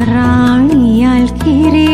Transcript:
ராணியால் grey